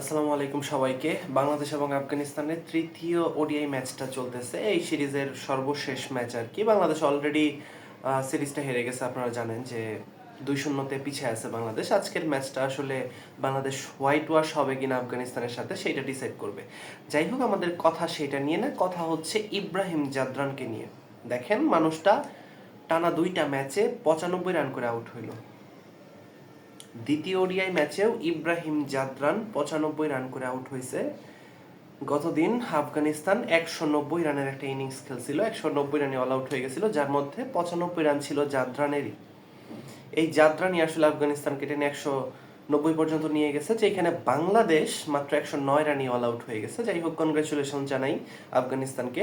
আসসালামু আলাইকুম সবাইকে। বাংলাদেশ এবং আফগানিস্তানের তৃতীয় ওডিআই ম্যাচটা চলতেছে। এই সিরিজের সর্বশেষ ম্যাচ আর কি। বাংলাদেশ অলরেডি সিরিজটা হেরে গেছে। আপনারা জানেন যে দুই শূন্যতে পিছিয়ে আছে বাংলাদেশ। আজকের ম্যাচটা আসলে বাংলাদেশ হোয়াইট ওয়াশ হবে কিনা আফগানিস্তানের সাথে সেইটা ডিসাইড করবে। যাই হোক, আমাদের কথা সেটা নিয়ে না, কথা হচ্ছে ইব্রাহিম জাদরানকে নিয়ে। দেখেন, মানুষটা টানা দুইটা ম্যাচে পঁচানব্বই রান করে আউট হইল। দ্বিতীয় ওডিআই ম্যাচেও ইব্রাহিম জাদরান পঁচানব্বই রান করে আউট হয়েছে। গতদিন আফগানিস্তান একশো নব্বই রানের একটা ইনিংস খেলছিল, একশো নব্বই রানে অল আউট হয়ে গেছিল, যার মধ্যে পঁচানব্বই রান ছিল জাদরানেরই। এই জাদরানই আসলে আফগানিস্তানকে টেনে একশো নব্বই পর্যন্ত নিয়ে গেছে যেখানে বাংলাদেশ মাত্র একশো নয় রানই অল আউট হয়ে গেছে। যাই হোক কনগ্রেচুলেশন জানাই আফগানিস্তানকে।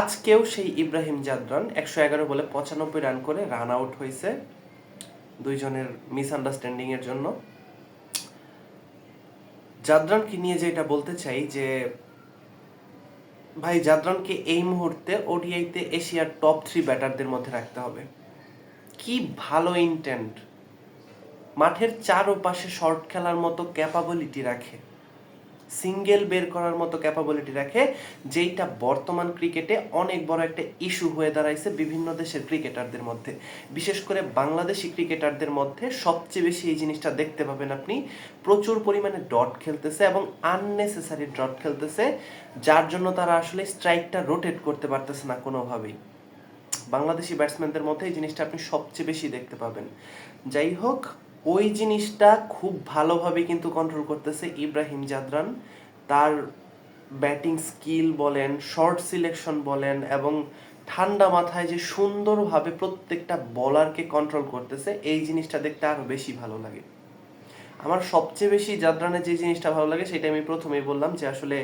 আজকেও সেই ইব্রাহিম জাদরান একশো এগারো বলে পঁচানব্বই রান করে রান আউট হয়েছে। দুইজনের মিসআন্ডারস্ট্যান্ডিংয়ের জন্য। জাদরানকে নিয়ে যেটা বলতে চাই যে, ভাই, জাদরানকে এই মুহূর্তে ওডিআইতে এশিয়ার টপ থ্রি ব্যাটারদের মধ্যে রাখতে হবে। কি ভালো ইন্টেন্ট মাঠের চারপাশে শর্ট খেলার মতো ক্যাপাবিলিটি রাখে। সিঙ্গেল বের করার মতো ক্যাপাবিলিটি রাখে, যেইটা বর্তমান ক্রিকেটে অনেক বড় একটা ইস্যু হয়ে দাঁড়াইছে বিভিন্ন দেশের ক্রিকেটারদের মধ্যে। বিশেষ করে বাংলাদেশি ক্রিকেটারদের মধ্যে সবচেয়ে বেশি এই জিনিসটা দেখতে পাবেন আপনি, প্রচুর পরিমাণে ডট খেলতেছে এবং আননেসেসারি ডট খেলতেছে, যার জন্য তারা আসলে স্ট্রাইকটা রোটেট করতে পারতেছে না কোনোভাবেই। বাংলাদেশি ব্যাটসম্যানদের মধ্যে এই জিনিসটা আপনি সবচেয়ে বেশি দেখতে পাবেন। যাই হোক ওই জিনিসটা খুব ভালোভাবে কিন্তু কন্ট্রোল করতেছে ইব্রাহিম জাদরান। তার ব্যাটিং স্কিল বলেন শর্ট সিলেকশন বলেন এবং ঠান্ডা মাথায় যে সুন্দরভাবে প্রত্যেকটা বলারকে কন্ট্রোল করতেছে, এই জিনিসটা দেখতে আরও বেশি ভালো লাগে। আমার সবচেয়ে বেশি জাদরানের যে জিনিসটা ভালো লাগে, সেটা আমি প্রথমেই বললাম যে আসলে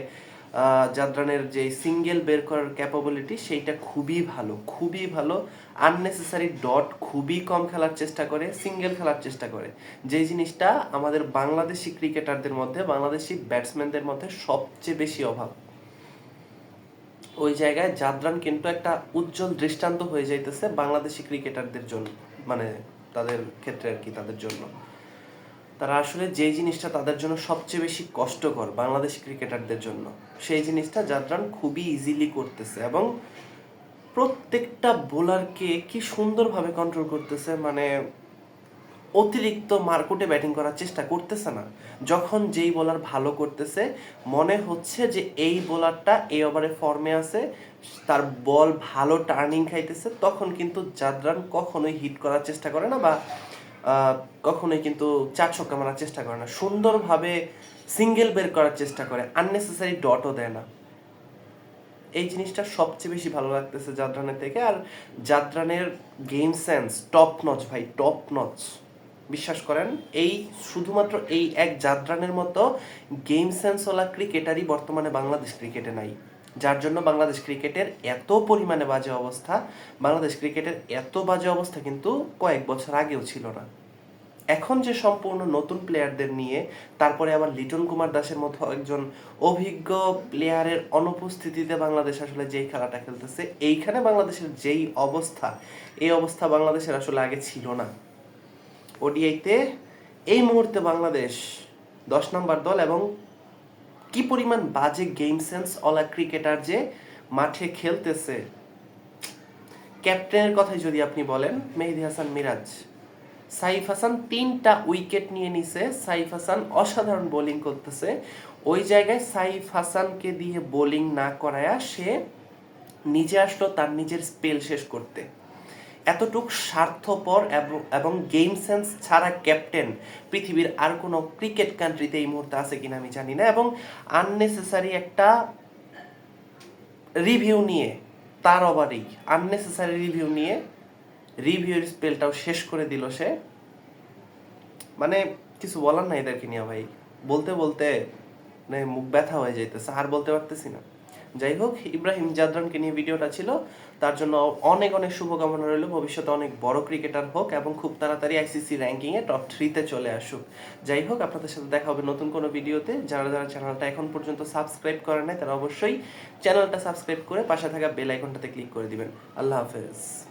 জাদরানের যে সিঙ্গেল বের করার ক্যাপাবিলিটি সেইটা খুবই ভালো খুবই ভালো। আননেসেসারি ডট খুবই কম খেলার চেষ্টা করে সিঙ্গেল খেলার চেষ্টা করে। যে জিনিসটা আমাদের বাংলাদেশি ক্রিকেটারদের মধ্যে, বাংলাদেশি ব্যাটসম্যানদের মধ্যে সবচেয়ে বেশি অভাব। ওই জায়গায় জাদরান কিন্তু একটা উজ্জ্বল দৃষ্টান্ত হয়ে যাইতেছে বাংলাদেশি ক্রিকেটারদের জন্য মানে তাদের ক্ষেত্রে আর কি, তাদের জন্য। তারা আসলে যে জিনিসটা তাদের জন্য সবচেয়ে বেশি কষ্টকর বাংলাদেশ ক্রিকেটারদের জন্য, সেই জিনিসটা জাদরান খুবই ইজিলি করতেছে এবং প্রত্যেকটা বোলারকে কি সুন্দরভাবে কন্ট্রোল করতেছে মানে অতিরিক্ত মার্কুটে ব্যাটিং করার চেষ্টা করতেছে না। যখন যেই বোলার ভালো করতেছে, মনে হচ্ছে যে এই বোলারটা এই ওভারে ফর্মে আছে, তার বল ভালো টার্নিং খাইতেছে, তখন কিন্তু জাদরান কখনোই হিট করার চেষ্টা করে না বা কখনোই কিন্তু চার ছক্কা মারার চেষ্টা করে না। সুন্দরভাবে সিঙ্গেল বের করার চেষ্টা করে আননেসেসারি ডটও দেয় না। এই জিনিসটা সবচেয়ে বেশি ভালো লাগতেছে জাদরানের থেকে। আর জাদরানের গেম সেন্স টপ নচ ভাই টপ নচ বিশ্বাস করেন, এই শুধুমাত্র এই এক জাদরানের মতো গেম সেন্সওয়ালা ক্রিকেটারই বর্তমানে বাংলাদেশ ক্রিকেটে নাই। যার জন্য বাংলাদেশ ক্রিকেটের এত পরিমাণে বাজে অবস্থা, বাংলাদেশ ক্রিকেটের এত বাজে অবস্থা কিন্তু কয়েক বছর আগেও ছিল না। এখন যে সম্পূর্ণ নতুন প্লেয়ারদের নিয়ে, তারপরে আবার লিটন কুমার দাসের মতো একজন অভিজ্ঞ প্লেয়ারের অনুপস্থিতিতে বাংলাদেশ আসলে যেই খেলাটা খেলতেছে, এইখানে বাংলাদেশের যেই অবস্থা, এই অবস্থা বাংলাদেশের আসলে আগে ছিল না। ওডিআইতে এই মুহূর্তে বাংলাদেশ দশ নম্বর দল এবং কি পরিমাণ বাজে গেম সেন্স অলা ক্রিকেটার যে মাঠে খেলতেছে? ক্যাপ্টেনের কথাই যদি আপনি বলেন, মেহেদি হাসান মিরাজ। সাইফ হাসান তিনটা উইকেট নিয়ে নিছে। সাইফ হাসান অসাধারণ বোলিং করতেছে। ওই জায়গায় সাইফ হাসানকে দিয়ে বোলিং না করায়া সে নিজে আসলো তার নিজের স্পেল শেষ করতে। এতটুক স্বার্থপর এবং গেম সেন্স ছাড়া ক্যাপ্টেন পৃথিবীর আর কোনো ক্রিকেট কান্ট্রিতে এই মুহূর্তে আছে কিনা আমি জানি না এবং আননেসেসারি একটা রিভিউ নিয়ে, তার ওভারেই আননেসেসারি রিভিউ নিয়ে রিভিউর স্পেলটাও শেষ করে দিল সে। মানে কিছু বলার নাই এদেরকে নিয়ে ভাই? বলতে বলতে মানে মুখ ব্যথা হয়ে যাইতেছে, আর বলতে পারতেছি না। যাই হোক, ইব্রাহিম জাদরানকে নিয়ে ভিডিওটা ছিল। তার জন্য অনেক অনেক শুভকামনা রইল। ভবিষ্যতে অনেক বড় ক্রিকেটার হোক এবং খুব তাড়াতাড়ি আইসিসি র্যাঙ্কিংয়ে টপ থ্রিতে চলে আসুক। যাই হোক, আপনাদের সাথে দেখা হবে নতুন কোনো ভিডিওতে। যারা যারা চ্যানেলটা এখন পর্যন্ত সাবস্ক্রাইব করে নাই, তারা অবশ্যই চ্যানেলটা সাবস্ক্রাইব করে পাশে থাকা বেল আইকনটাতে ক্লিক করে দিবেন। আল্লাহ হাফেজ।